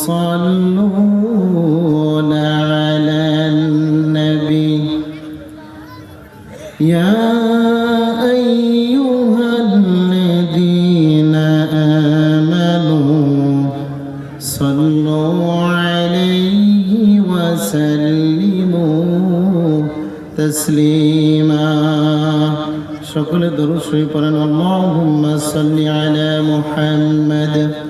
يصلون على النبي. يا أيها الذين آمنوا صلوا عليه وسلموا تسليما. شكرا درس شريف اللهم صل على محمد.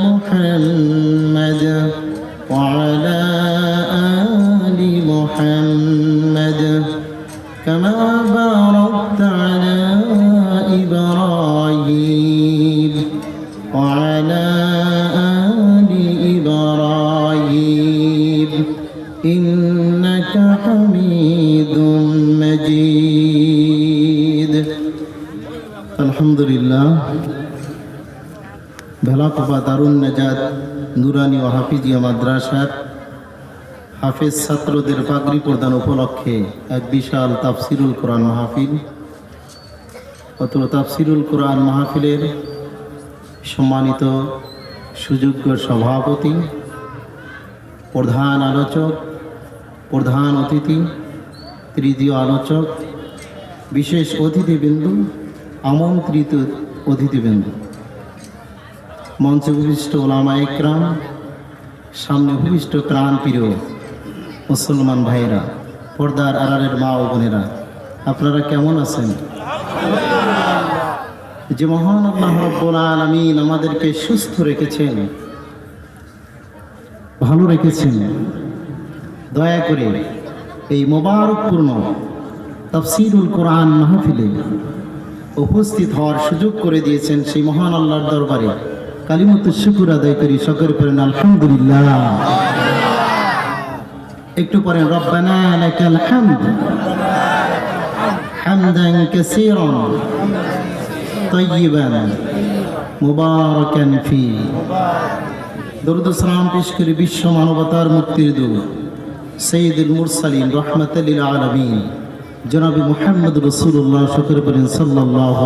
ভেলাকোপা দারুণ নাজাদ নুরানি ও হাফিজিয়া মাদ্রাসার হাফেজ ছাত্রদের পাগড়ি প্রদান উপলক্ষে এক বিশাল তাফসিরুল কোরআন মাহফিল অত তাফসিরুল কোরআন মাহফিলের সম্মানিত সুযোগ্য সভাপতি, প্রধান আলোচক, প্রধান অতিথি, তৃতীয় আলোচক, বিশেষ অতিথিবৃন্দু, আমন্ত্রিত অতিথিবৃন্দু। মঞ্চে উপবিষ্ট ওলামা একরাম, সামনে উপবিষ্ট প্রাণ প্রিয় মুসলমান ভাইয়েরা, পর্দার আড়ালের মা ও বোনেরা, আপনারা কেমন আছেন? যে মহান আল্লাহ আলামিন আমাদেরকে সুস্থ রেখেছেন, ভালো রেখেছেন, দয়া করে এই মোবারকপূর্ণ তাফসিরুল কোরআন মাহফিলে উপস্থিত হওয়ার সুযোগ করে দিয়েছেন সেই মহান আল্লাহর দরবারে। কালিমত শুকুর আদায় করি সকল করেন আলহামদুলিল্লাহ। একটু পরে, রব্বানা ফি। বিশ্ব মানবতার মুক্তির দূত, সৈয়দুল মুরসালিন, রহমাতুল আলামিন। জনাবি মোহাম্মদ রসুল্লাহ শুকর করেন সাল্লাল্লাহু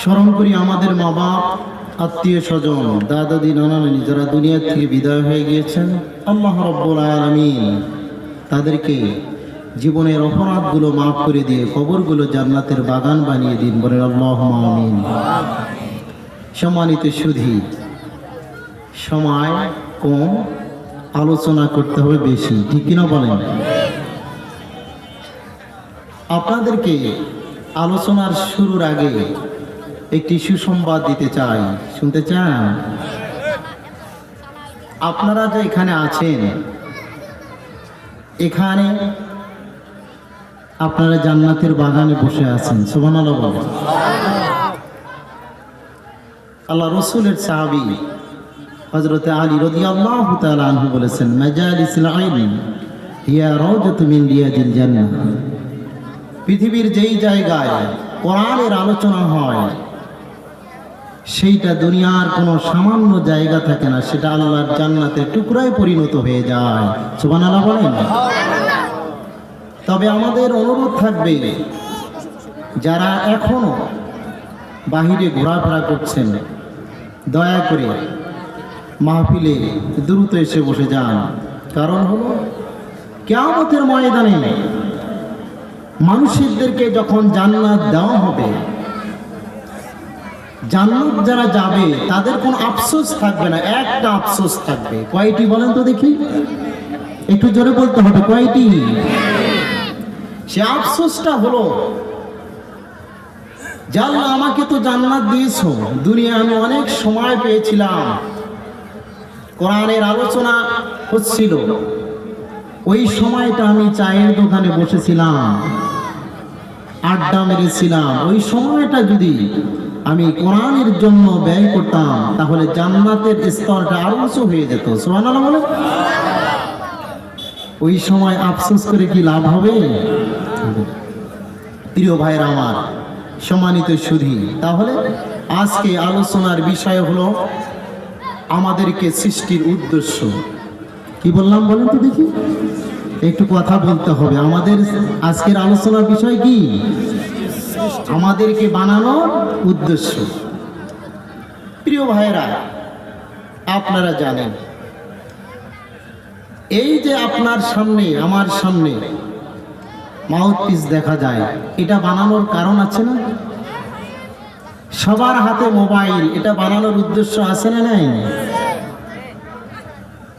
স্মরণ করি আমাদের মা বাপ, আত্মীয় স্বজন, দাদা দি নানা যারা দুনিয়া থেকে বিদায় হয়ে গিয়েছেন, আল্লাহ রব্বুল আলামিন তাদেরকে জীবনের অপরাধগুলো মাফ করে দিয়ে কবরগুলো জান্নাতের বাগান বানিয়ে দিন বলেন আল্লাহ আমিন। সম্মানিত সুধী, সময় কম, আলোচনা করতে হবে বেশি, ঠিক কিনা বলেন? আপনাদেরকে আলোচনার শুরুর আগে একটি সুসংবাদ দিতে চাই। শুনতে চান? আপনারা যে এখানে আছেন, এখানে আপনারা জান্নাতের বাগানে বসে আছেন। বলেন। আল্লাহ রসুলের সাহাবি হজরত আলী রাদিয়াল্লাহু তাআলা আনহু বলেছেন, মাজালিসুল ইলম হিয়া রাওজাতু পৃথিবীর যেই জায়গায় কোরআনের আলোচনা হয় সেইটা দুনিয়ার কোনো সামান্য জায়গা থাকে না, সেটা আল্লাহর জান্নাতের টুকরায় পরিণত হয়ে যায়। সুবান আল্লাহ বলেন? তবে আমাদের অনুরোধ থাকবে, যারা এখনও বাহিরে ঘোরাফেরা করছেন, দয়া করে মাহফিলে দ্রুত এসে বসে যান। কারণ হলো, কেয়ামতের ময়দানে মানুষদেরকে যখন জান্নাত দেওয়া হবে জান্নাত যারা যাবে, তাদের কোনো আফসোস থাকবে না, একটা আফসোস থাকবে। কয়টি বলেন তো দেখি? একটু জোরে বলতে হবে, কয়টি? সে আফসোসটা হলো জাল্লা আমাকে তো জান্নাত দিয়েছ দুনিয়া আমি অনেক সময় পেয়েছিলাম। কোরআনের আলোচনা হচ্ছিল, ওই সময়টা আমি চায়ের দোকানে বসেছিলাম, আড্ডা মেরেছিলাম। ওই সময়টা যদি আমি কোরআনের জন্য ব্যয় করতাম, তাহলে জান্নাতের স্তরটা আরও উঁচু হয়ে যেত। সোহানালা বলে ওই সময় আফসোস করে কি লাভ হবে? প্রিয় ভাইয়ের আমার, সম্মানিত সুধী, তাহলে আজকে আলোচনার বিষয় হলো আমাদেরকে সৃষ্টির উদ্দেশ্য। কি বললাম বলেন তো দেখি। একটু কথা বলতে হবে। আমাদের আজকের আলোচনার বিষয় কি? আমাদেরকে বানানোর উদ্দেশ্য। প্রিয় ভাইয়েরা, আপনারা জানেন, এই যে আপনার সামনে, আমার সামনে মাউথপিস দেখা যায়, এটা বানানোর কারণ আছে না? সবার হাতে মোবাইল এটা বানানোর উদ্দেশ্য আছে না নাই?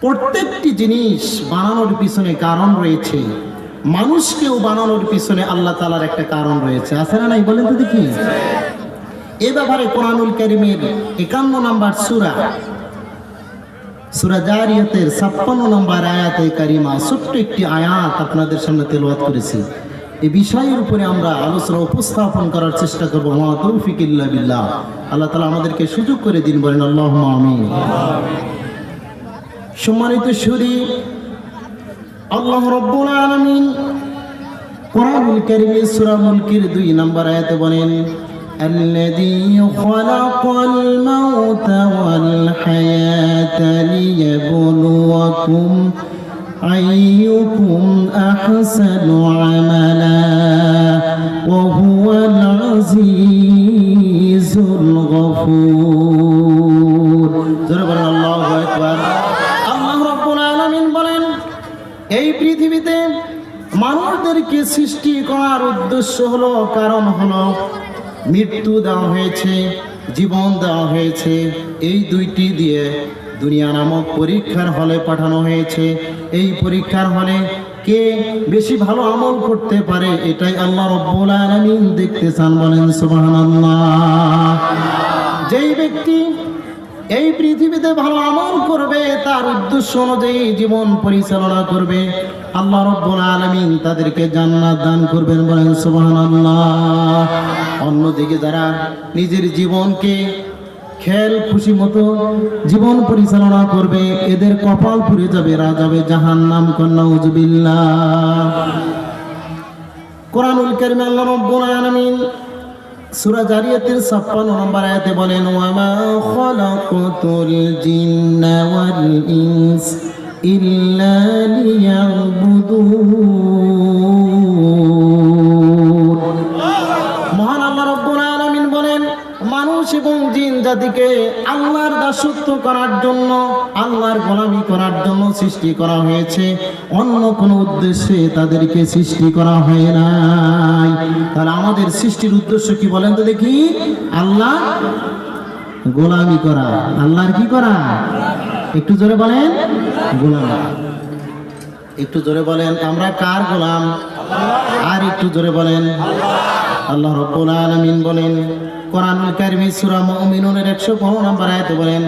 প্রত্যেকটি জিনিস বানানোর পিছনে কারণ রয়েছে। মানুষকেও বানানোর পিছনে আল্লাহ তালার একটা কারণ রয়েছে। আছে না নাই? বলেন তো দেখি। এ ব্যাপারে কোরআনুল করিমের একান্ন নম্বর সুরা সুরা জারিয়াতের ছাপ্পান্ন নম্বর আয়াতে কারিমা, ছোট্ট একটি আয়াত আপনাদের সামনে তেলওয়াত করেছি। এই বিষয়ের উপরে আমরা আলোচনা উপস্থাপন করার চেষ্টা করব। মা তৌফিক বিল্লাহ। আল্লাহ তালা আমাদেরকে সুযোগ করে দিন, বলেন আল্লাহ আমিন। সম্মানিত সুরি আল্লাহ রব্বুল আলামিন কোরআনুল কারীমে সূরা মুলকের 2 নম্বর আয়াতে বলেন الذي خلق الموت والحياة ليبلوكم أيكم أحسن عملا وهو العزيز الغفور সৃষ্টি করার উদ্দেশ্য হলো, কারণ হলো মৃত্যু দেওয়া হয়েছে, জীবন দেওয়া হয়েছে। এই দুইটি দিয়ে দুনিয়া নামক পরীক্ষার হলে পাঠানো হয়েছে। এই পরীক্ষার হলে কে বেশি ভালো আমল করতে পারে, এটাই আল্লাহ রব্বুল আলামিন দেখতে চান বলেন, সুবহানাল্লাহ। যেই ব্যক্তি এই পৃথিবীতে ভালো আমল করবে, তার উদ্দেশ্য অনুযায়ী জীবন পরিচালনা করবে। আল্লাহ রব্বুল আলামিন তাদেরকে জান্নাত দান করবেন বলেন, সুবহানাল্লাহ। অন্যদিকে যারা নিজের জীবনকে খেল খুশি মতো জীবন পরিচালনা করবে, এদের কপাল পুড়ে যাবে রা যাবে জাহান্নাম কন্যা উজবিল্লাহ কোরআনুল কারিমে আল্লাহ রব্বুল আলামিন সূরা জারিয়াতের 56 নম্বর আয়াতে বলেন, ওয়ামা খালাকাতুল জিন্না ওয়াল ইনস ইল্লা লিয়াবুদুন। মহান আল্লাহ রব্বুল আলামিন বলেন, মানুষ এবং জিন জাতিকে আল্লাহর দাসত্ব করার জন্য, আল্লাহর গোলামি করার জন্য সৃষ্টি করা হয়েছে। অন্য কোনো উদ্দেশ্যে তাদেরকে সৃষ্টি করা হয় নাই। তাহলে আমাদের সৃষ্টির উদ্দেশ্য কি বলেন তো দেখি? আল্লাহ গোলামি করা। আল্লাহর কি করা? একটু জোরে বলেন, গোলামি। একটু জোরে বলেন, আমরা কার গোলাম? আর একটু জোরে বলেন। আল্লাহ রব্বুল আলামিন বলেন, কোরআনুল কারীম সূরা মুমিনুনের 115 নম্বর আয়াতে বলেন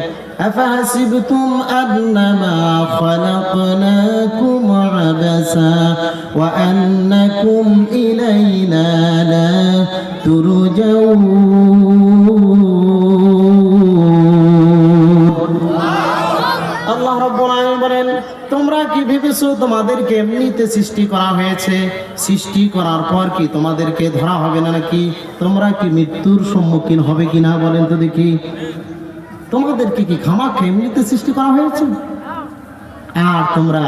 খালাকনাকুম আবাসা ওয়া আন্নাকুম ইলাইনা লা তুরজাউন আল্লাহ রব্বুল আলামিন বলেন, তোমরা কি ভেবেছো তোমাদেরকে এমনিতে সৃষ্টি করা হয়েছে? সৃষ্টি করার পর কি তোমাদেরকে ধরা হবে না নাকি? তোমরা কি মৃত্যুর সম্মুখীন হবে কি না বলেন তো দেখি। তোমাদেরকে কি খামাখা এমনিতে সৃষ্টি করা হয়েছে? আর তোমরা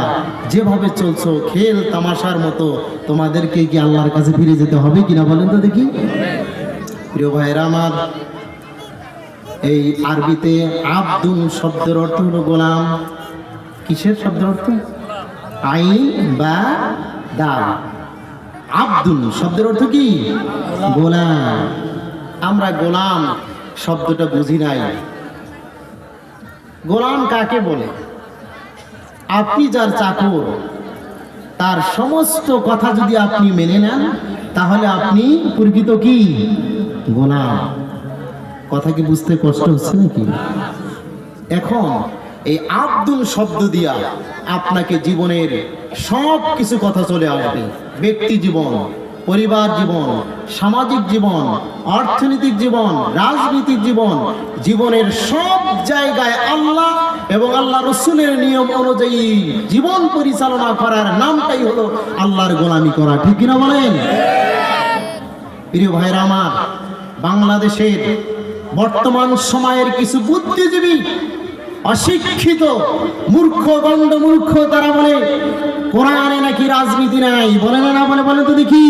যেভাবে চলছো, খেল তামাশার মতো, তোমাদেরকে কি আল্লাহর কাছে ফিরে যেতে হবে কিনা বলেন তো দেখি? প্রিয় ভাইরা আমার, এই আরবিতে আব্দুল শব্দের অর্থ হলো গোলাম। কিসের শব্দের অর্থ? আইন বা দাল আব্দুল শব্দের অর্থ কি? গোলাম। আমরা গোলাম শব্দটা বুঝি নাই। গোলাম কাকে বলে? আপনি যার চাকর, তার সমস্ত কথা যদি আপনি মেনে নেন, তাহলে আপনি প্রকৃত কি? গোলাম। কথা কি বুঝতে কষ্ট হচ্ছে নাকি? এখন এই আব্দুল শব্দ দিয়া আপনাকে জীবনের সব কিছু কথা চলে আসবে, ব্যক্তি জীবন। পরিবার জীবন, সামাজিক জীবন, অর্থনৈতিক জীবন, রাজনৈতিক জীবন, জীবনের সব জায়গায় আল্লাহ এবং আল্লাহ রসুলের নিয়ম অনুযায়ী জীবন পরিচালনা করার নামটাই হলো আল্লাহর গোলামি করা। ঠিক কিনা বলেন? প্রিয় ভাইরা আমার, বাংলাদেশের বর্তমান সময়ের কিছু বুদ্ধিজীবী অশিক্ষিত মূর্খ, গণ্ড মূর্খ তারা বলে, কোরআনে নাকি রাজনীতি নাই। বলে না না বলে বলে তো দেখি।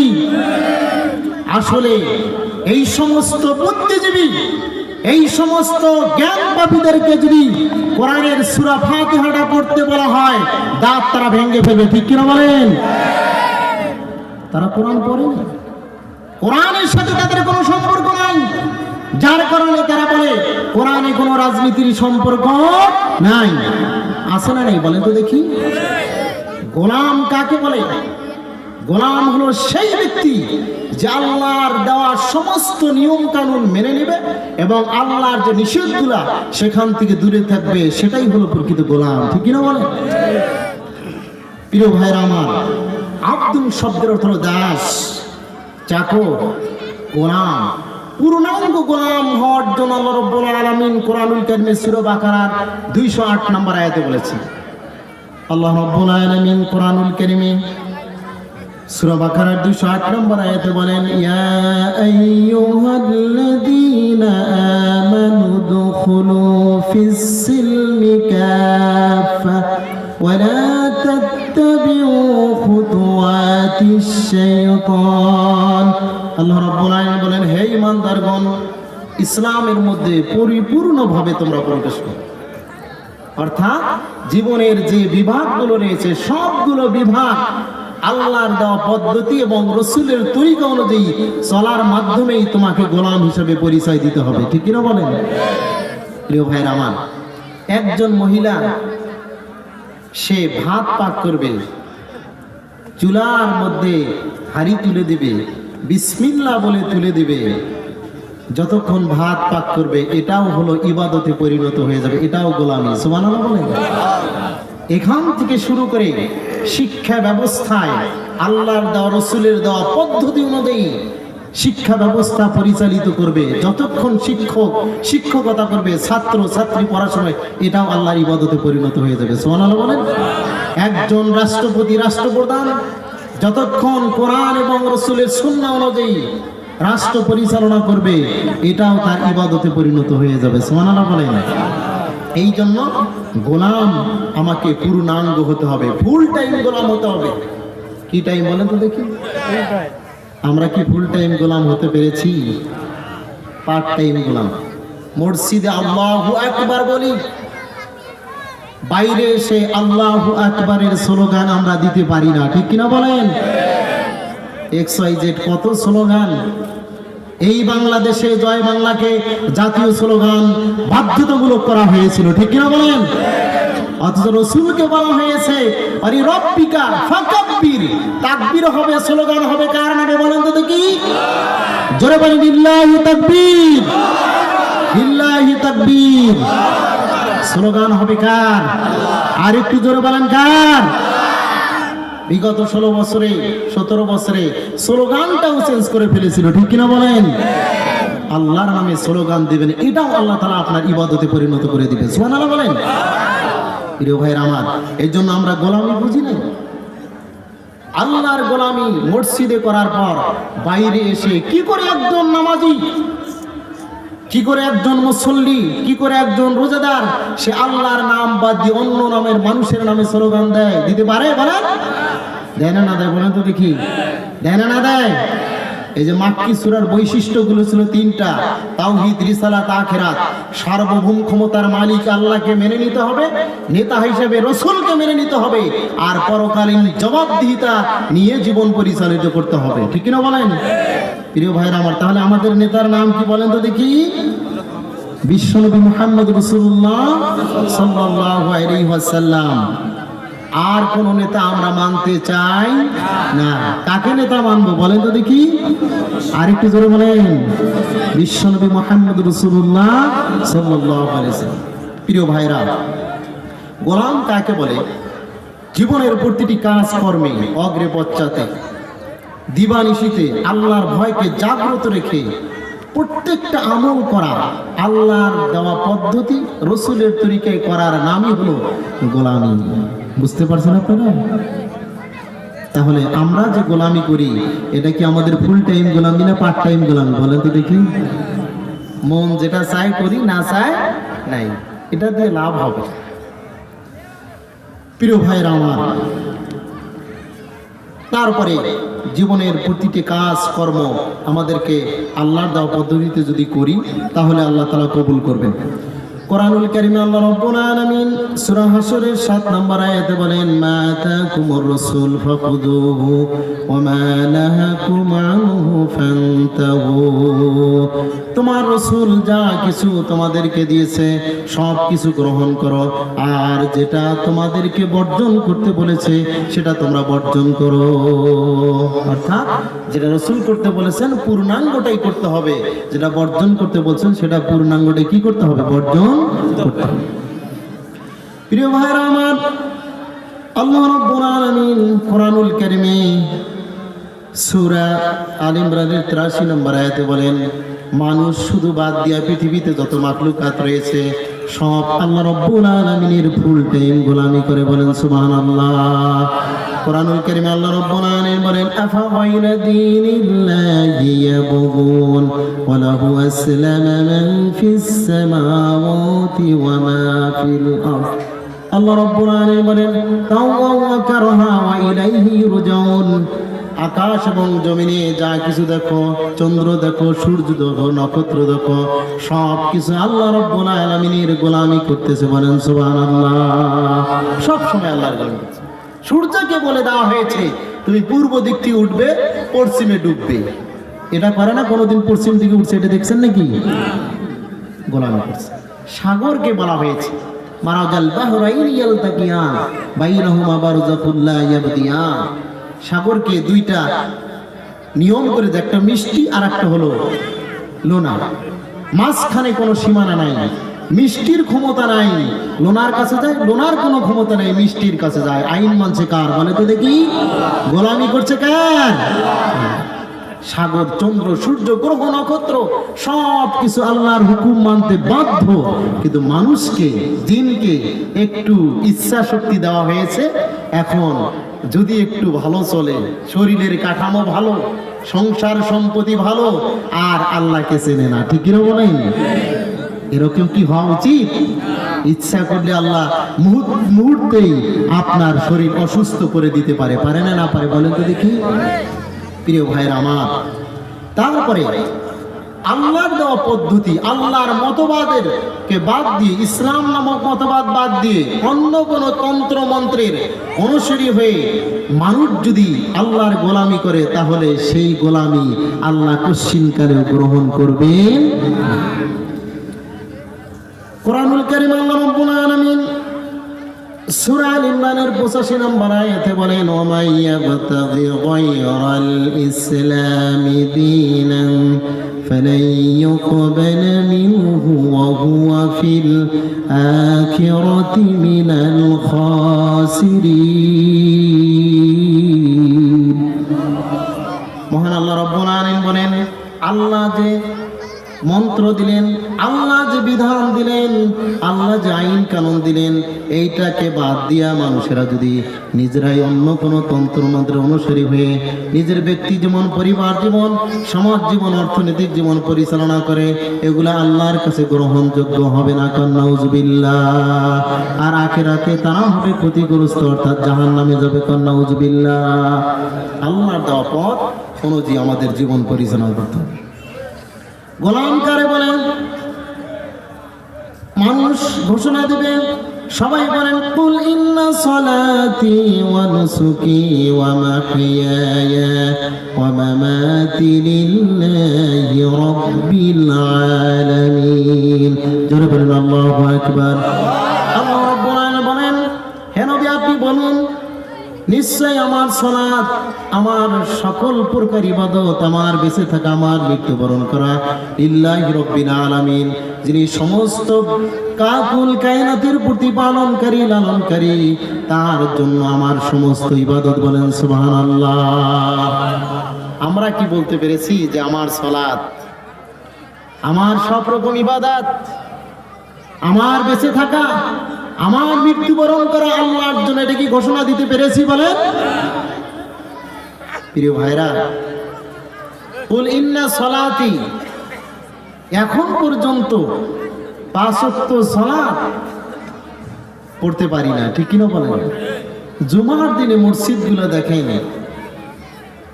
আসলে এই সমস্ত বুদ্ধিজীবী, এই সমস্ত জ্ঞান পাপীদেরকে যদি কোরআনের সুরা ফাতিহাটা পড়তে বলা হয়, দাঁত তারা ভেঙে ফেলবে, ঠিক কিনা বলেন? তারা কোরআন পড়ে না কোরআনের সাথে তাদের কোনো সম্পর্ক নাই। যার কারণে তারা বলে, কোরআনে কোনো রাজনীতির সম্পর্ক নাই। আছে না নেই? বলেন তো দেখি। গোলাম কাকে বলে? গোলাম হলো সেই ব্যক্তি যে আল্লাহর দেওয়া সমস্ত নিয়ম কানুন মেনে নেবে এবং আল্লাহর যে নিষেধগুলা সেখান থেকে দূরে থাকবে, সেটাই হলো প্রকৃত গোলাম। ঠিক না বলে প্রিয় ভাইরা আমার, আব্দুল শব্দের অর্থ দাস, চাকর, গোলাম। পূর্ণাঙ্গ গোলাম হওয়ার জন্য আল্লাহ রব্বুল আলমিন কোরআনুল কারিমে সুর বাকারার দুইশো আট নম্বর আয়াতে বলেছেন। আল্লাহ রব্বুল আলমিন কোরআনুল কারিমে সুর বাকারার দুইশো আট নম্বর আয়াতে বলেন, ইয়া আইয়ুহাল্লাযীনা আমানু দুখুলু ফিস সিলমি কাফা ওয়া লা তাত্তাবিউ খুতুওয়াতিশ শাইতান। আল্লাহ রাব্বুল আলামিন বলেন, হে ইমানদারগণ ইসলামের মধ্যে পরিপূর্ণভাবে তোমরা প্রবেশ করো। অর্থাৎ জীবনের যে বিভাগগুলো রয়েছে, সবগুলো বিভাগ আল্লাহর দেওয়া পদ্ধতি এবং রসুলের তরিকা অনুযায়ী চলার মাধ্যমেই তোমাকে গোলাম হিসেবে পরিচয় দিতে হবে। ঠিক কিনা বলেন? প্রিয় ভাইয়ের আমার, একজন মহিলা, সে ভাত পাক করবে, চুলার মধ্যে হাড়ি তুলে দিবে বিসমিল্লা বলে তুলে দিবে। যতক্ষণ ভাত পাক করবে, এটাও হলো ইবাদতে পরিণত হয়ে যাবে, এটাও গোলামি। বলেন। এখান থেকে শুরু করে শিক্ষা ব্যবস্থায়, আল্লাহর দেওয়া, রসুলের দেওয়া পদ্ধতি অনুযায়ী শিক্ষা ব্যবস্থা পরিচালিত করবে। যতক্ষণ শিক্ষক, শিক্ষকতা করবে, ছাত্র, ছাত্রী পড়াশোনায় এটাও আল্লাহর ইবাদতে পরিণত হয়ে যাবে। সুবহানাল্লাহ বলেন। একজন রাষ্ট্রপতি, রাষ্ট্রপ্রধান যতক্ষণ কোরআন এবং রসুলের সুন্নাহ অনুযায়ী রাষ্ট্র পরিচালনা করবে, এটাও তার ইবাদতে পরিণত হয়ে যাবে। সুবহানাল্লাহ বলেন। এই জন্য গোলাম আমাকে পূর্ণাঙ্গ হতে হবে ফুল টাইম গোলাম হতে হবে। কি টাইম বলেন তো দেখি? আমরা কি ফুল টাইম গোলাম হতে পেরেছি? পার্ট টাইম গোলাম। মসজিদে আল্লাহু আকবার বলি। বাইরে এসে আল্লাহ আকবারের স্লোগান আমরা দিতে পারি না, ঠিক কিনা বলেন? এক্স জেড কত স্লোগান? এই বাংলাদেশে জয় বাংলাকে জাতীয় স্লোগান বাধ্যতামূলক করা হয়েছিল, ঠিক কিনা বলেন? অথচ রসুলকে বলা হয়েছে, আরে রব্বিকা ফাকাব্বির। তাকবীর হবে, স্লোগান হবে, কার নামে বলেন তো দেখি? জোরে বলেন বিল্লাহি তাকবীর। বিল্লাহি তাকবীর। স্লোগান হবে কার? আর একটু জোরে বলেন কার? বিগত ষোলো বছরে, সতেরো বছরে স্লোগানটাও চেঞ্জ করে ফেলেছিল, ঠিক কিনা বলেন? আল্লাহর নামে স্লোগান দিবেন, এটাও আল্লাহ তালা আপনার ইবাদতে পরিণত করে দিবেন। সুবহানাল্লাহ বলেন। প্রিয় ভাইয়ের আমার এই জন্য আমরা গোলামি বুঝি নাই? আল্লাহর গোলামি মসজিদে করার পর বাইরে এসে কি করে একজন নামাজি কি করে একজন মুসল্লি, কি করে একজন রোজাদার, সে আল্লাহর নাম বাদ দিয়ে অন্য নামের মানুষের নামে স্লোগান দেয়। দিতে পারে? বলেন। দেয় না না দেয়? বলেন তো দেখি। দেয় না না দেয়? এই যে মাক্কি সুরার বৈশিষ্ট্যগুলো ছিল তিনটা। তাওহিদ, রিসালাত, আখেরাত। সার্বভৌম ক্ষমতার মালিক আল্লাহকে মেনে নিতে হবে, নেতা হিসেবে রসুলকে মেনে নিতে হবে, আর পরকালীন জবাবদিহিতা নিয়ে জীবন পরিচালিত করতে হবে। ঠিক না বলেন? প্রিয় ভাইরা আমার, তাহলে আমাদের নেতার নাম কি বলেন তো দেখি? বিশ্বনবী মুহাম্মদ রসুল্লাহ আর কোন নেতা আমরা মানতে চাই না। কাকে নেতা মানবো বলেন তো দেখি। আর একটু জোরে বলেন। বিশ্বনবী মোহাম্মদ রসুল্লাহ আলাইহি প্রিয় ভাইরা, গোলাম কাকে বলে? জীবনের প্রতিটি কাজ কর্মে অগ্রে পশ্চাতে, দিবানিশিতে, আল্লাহর ভয়কে জাগ্রত রেখে প্রত্যেকটা আমল করা আল্লাহর দেওয়া পদ্ধতি, রসুলের তরিকায় করার নামই হলো গোলামি। বুঝতে পারছেন আপনারা? তাহলে আমরা যে গোলামি করি, এটা কি আমাদের ফুল টাইম গোলামি না পার্ট টাইম গোলামি? বলেন তো দেখি। মন যেটা চায় করি, না চায় নাই। এটা দিয়ে লাভ হবে। প্রিয় ভাইরা আমার তারপরে জীবনের প্রতিটি কাজ, কর্ম আমাদেরকে আল্লাহর দেওয়া পদ্ধতিতে যদি করি, তাহলে আল্লাহ তালা কবুল করবেন। কোরআনুল কারিমে আল্লাহ রাব্বুল আলামিন সূরা হাসরের 7 নম্বর আয়াতে বলেন, মা তাকুমুর রাসূল ফাখুদুহু ওয়া মা নাহাকুম আনহু ফান্তাহু। তোমার রাসূল যা কিছু তোমাদেরকে দিয়েছে, সব কিছু গ্রহণ করো। আর যেটা তোমাদেরকে বর্জন করতে বলেছে, সেটা তোমরা বর্জন করো। অর্থাৎ যেটা রসুল করতে বলেছেন, পূর্ণাঙ্গটাই করতে হবে। যেটা বর্জন করতে বলছেন, সেটা পূর্ণাঙ্গটাই কি করতে হবে? বর্জন করতে হবে প্রিয় ভাইরা আমার, আল্লাহ রাব্বুল আলামিন কোরআনুল কারীমে সূরা আল ইমরানের 83 নম্বর আয়াতে বলেন, মানুষ শুধু বাদ দিয়া পৃথিবীতে যত মাখলুকাত রয়েছে, সব আল্লাহ রব্বুল আলামিনের ফুল টাইম গোলামি করে বলেন, সুবহানাল্লাহ। কোরআনুল কারীমে আল্লাহ রব্বুল আলামিন বলেন, আফা গায়রা দীনিল্লাহি ইয়াবগুন? ওয়া লাহু আসলামা মান ফিস সামাওয়াতি ওয়া মা ফিল আরদ। আল্লাহ রব্বুল আলামিন বলেন কারহা ওয়া ইলাইহি আকাশ এবং জমিনে যা কিছু দেখো, চন্দ্র দেখো, সূর্য দেখো, নক্ষত্র দেখো সব কিছু আল্লাহ রব্বুল আলামিনের গোলামি করতেছে বলেন সুবহানাল্লাহ। সব সময় আল্লাহর গোলামি সূর্যকে বলে দেওয়া হয়েছে, তুমি পূর্ব দিক থেকে উঠবে, পশ্চিমে ডুববে। এটা করে না, কোনোদিন পশ্চিম দিকে উঠছে, এটা দেখছেন নাকি? গোলামি সাগরকে বলা হয়েছে সাগরকে দুইটা নিয়ম করে একটা মিষ্টি আর একটা হলো লোনা। মাঝখানে কোনো সীমানা নাই। মিষ্টির ক্ষমতা নাই। লোনার কাছে যায়, লোনার কোনো ক্ষমতা নেই, মিষ্টির কাছে যায়। আইন মানছে কার? বলে তো দেখি, গোলামি করছে কার? সাগর, চন্দ্র, সূর্য, গ্রহ, নক্ষত্র সব কিছু আল্লাহর হুকুম মানতে বাধ্য। কিন্তু মানুষকে দিনকে একটু ইচ্ছা শক্তি দেওয়া হয়েছে। এখন যদি একটু ভালো চলে, শরীরের কাঠামো ভালো, সংসার সম্পত্তি ভালো, আর আল্লাহকে চেনে না। ঠিক কিনা বলেন? এরকম কি হওয়া উচিত? ইচ্ছা করলে আল্লাহ মুহূর্ত- মুহূর্তেই আপনার শরীর অসুস্থ করে দিতে পারে। পারে না না পারে বলেন তো দেখি। প্রিয় ভাইয়ের আমার, তারপরে আল্লাহর দেওয়া পদ্ধতি, আল্লাহর মতবাদের কে বাদ দিয়ে, ইসলাম নামক মতবাদ বাদ দিয়ে অন্য কোনো তন্ত্র মন্ত্রের অনুসারী হয়ে মানুষ যদি আল্লাহর গোলামি করে, তাহলে সেই গোলামি আল্লাহ কশ্চিনকালেও গ্রহণ করবেন কোরআনুল কারীম আল্লাহ রাব্বুল আলামিন সূরা আল ইমরানের 85 নম্বর আয়াতে বলেন ওয়া মাই ইয়াবতাগি গায়রাল ইসলামি দীনান فلن يقبل منه وهو في الآخرة من الخاسرين মহান আল্লাহ রব্বুল আলামিন বলেন আল্লাহ যে মন্ত্র দিলেন আল্লাহ যে বিধান দিলেন। আল্লাহ যে আইন কানুন দিলেন, এইটাকে বাদ দিয়া মানুষেরা যদি নিজেরাই অন্য কোনো তন্ত্র মন্ত্রের অনুসারী হয়ে নিজের ব্যক্তি জীবন, পরিবার জীবন, সমাজ জীবন অর্থনৈতিক জীবন পরিচালনা করে, এগুলা আল্লাহর কাছে গ্রহণযোগ্য হবে না কন্যা আর আখেরাতে তারা হবে ক্ষতিগ্রস্ত, অর্থাৎ জাহান নামে যাবে কন্যা উজবিল্লা আল্লাহর দেওয়া পথ অনুযায়ী আমাদের জীবন পরিচালনা করতে হবে। গোলাম কারে বলেন মানুষ ঘোষণা দিবে। সবাই বলেন, কুল ইন্না সলাতি ওয়া নুসুকি ওয়া মাহইয়ায়া ওয়া মামাতি লিল্লাহি রাব্বিল আলামিন। জোরে বলেন, আল্লাহু আকবার। আল্লাহ রাব্বুল আলামিন বলেন হে নবী আপনি বলুন নিশ্চয় আমার সলাৎ আমার সকল প্রকার ইবাদত, আমার বেঁচে থাকা, আমার মৃত্যুবরণ করা ইল্লাহি রব্বিল আলামিন, যিনি সমস্ত কাকুল কায়নাতের প্রতিপালনকারী, লালনকারী, তার জন্য আমার সমস্ত ইবাদত বলেন সুবহানাল্লাহ। আমরা কি বলতে পেরেছি যে আমার সলাৎ আমার সব রকম ইবাদত, আমার বেঁচে থাকা আমার মৃত্যুবরণ করা আল্লাহর জন্য এটা কি ঘোষণা দিতে পেরেছি বলেন প্রিয় ভাইরা, কুল ইন্না সলাতি, এখন পর্যন্ত পাঁচত্ব সলাত পড়তে পারি না, ঠিক কিনা বলেন? জুমার দিনে মসজিদগুলো দেখেনি।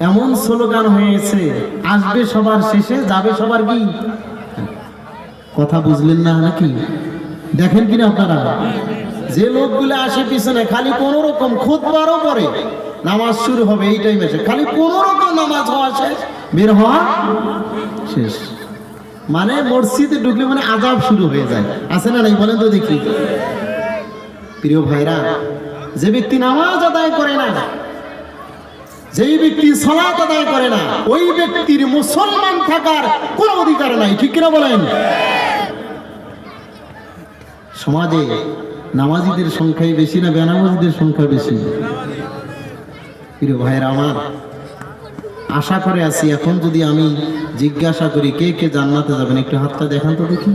এমন স্লোগান হয়েছে, আসবে সবার শেষে, যাবে সবার কি? কথা বুঝলেন না নাকি? দেখেন কিনা আপনারা? যে লোকগুলো আসে পিছনে, খালি কোন রকম খুদবারও পরে নামাজ শুরু হবে এই টাইমে খালি কোন রকম নামাজ হওয়া শেষ, বের হওয়া শেষ। মানে মসজিদে ঢুকলে মানে আজাব শুরু হয়ে যায়। আছে না নাই বলেন তো দেখি। প্রিয় ভাইরা, যে ব্যক্তি নামাজ আদায় করে না, যেই ব্যক্তি সলাত আদায় করে না, ওই ব্যক্তির মুসলমান থাকার কোনো অধিকার নাই, ঠিক কিনা বলেন? সমাজে নামাজিদের সংখ্যাই বেশি না বেনামাজিদের সংখ্যা বেশি? ভাইয়ের আমার, আশা করে আছি এখন যদি আমি জিজ্ঞাসা করি কে কে জান্নাতে যাবেন, একটু হাতটা দেখান তো দেখি।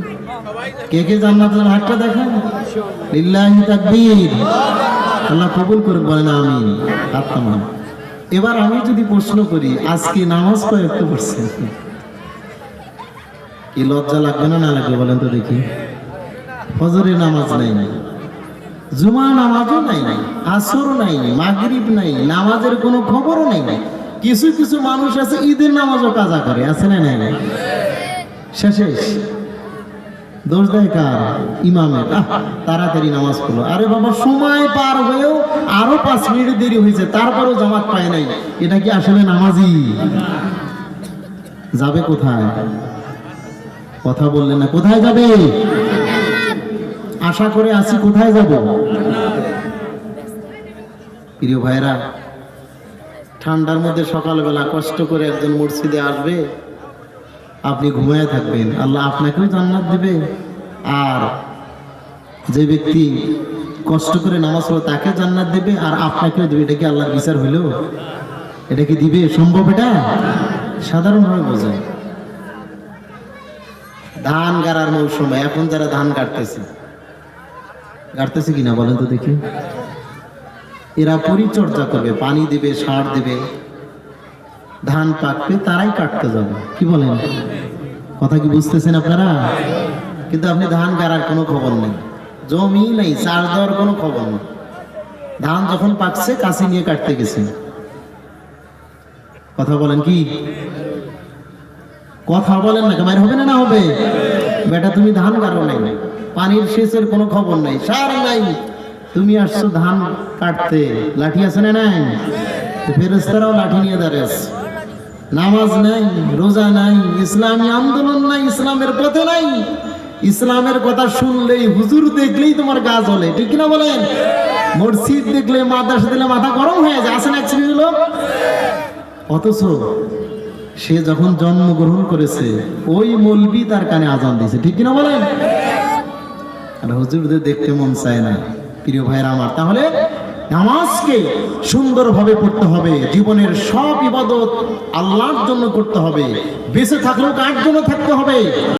কে কে জান্নাতে যাবেন, হাতটা দেখান। লিল্লাহি তাকবীর। আল্লাহ কবুল করে বলেন আমি নামান। এবার আমি যদি প্রশ্ন করি, আজকে নামাজ কয়েকটা পড়ছেন? কি লজ্জা লাগবে না না লাগবে বলেন তো দেখি। ফজরে নামাজ নাই। জুমা নামাজও নাই নাই আসর নাই মাগরিব নাই নামাজের কোনো খবরও নাই নাই। কিছু কিছু মানুষ আছে, ঈদের নামাজও কাজা করে, আছে না নাই নাই? শেষে দোষ দেয় কার? ইমামের। তাড়াতাড়ি নামাজ পড়ল আরে বাবা, সময় পার হয়েও আরও পাঁচ মিনিট দেরি হয়েছে, তারপরেও জামাত পায় নাই। এটা কি আসলে নামাজি? যাবে কোথায়? কথা বললেন না, কোথায় যাবে? আশা করে আসি, কোথায় যাব? প্রিয় ভাইরা ঠান্ডার মধ্যে সকালবেলা কষ্ট করে একজন মসজিদে আসবে, আপনি ঘুমায় থাকবেন। আল্লাহ আপনাকেও জান্নাত দিবে। আর যে ব্যক্তি কষ্ট করে নামাজ পড়ে, তাকে জান্নাত দেবে, আর আপনাকেও দেবে। এটা কি আল্লাহর বিচার হইল এটা কি দিবে? সম্ভব এটা? সাধারণভাবে বোঝায়। ধান গাড়ার মৌসুমে, এখন যারা ধান কাটতেছে কাটতেছে কিনা বলেন তো দেখি। এরা পরিচর্যা করবে, পানি দেবে, সার দেবে। ধান পাকবে তারাই কাটতে যাবে। কি বলেন? কথা কি বুঝতেছেন আপনারা? কিন্তু আপনি ধান গাড়ার কোনো খবর নেই। জমি নেই, সার দেওয়ার কোনো খবর নেই। ধান যখন পাকছে কাশি নিয়ে কাটতে গেছে। কথা বলেন কি? কথা বলেন না কেমন হবে না না হবে? বেটা, তুমি ধান গাড়ো নাই। পানির সেচের কোনো খবর নাই। সার নাই। তুমি আসছো ধান কাটতে। লাঠি আছে না নাই? ফেরেস্তারাও লাঠি নিয়ে দাঁড়িয়ে আছে। নামাজ নাই, রোজা নাই, ইসলামী আন্দোলন নাই, ইসলামের পথে নাই। ইসলামের কথা শুনলেই হুজুর দেখলেই তোমার গা জ্বলে। ঠিক কিনা বলেন? মসজিদ দেখলে, মাদ্রাসা দিলে মাথা গরম হয়ে যায়। আসেন এক শ্রেণির লোক? অথচ সে যখন জন্মগ্রহণ করেছে, ওই মলবি তার কানে আজান দিয়েছে। ঠিক কিনা বলেন? আর হুজুরদের দেখতে মন চায় না। প্রিয় ভাইরা আমার, তাহলে নামাজকে সুন্দরভাবে পড়তে হবে। জীবনের সব ইবাদত আল্লাহর জন্য করতে হবে। বেঁচে থাকলেও কার জন্য থাকতে হবে?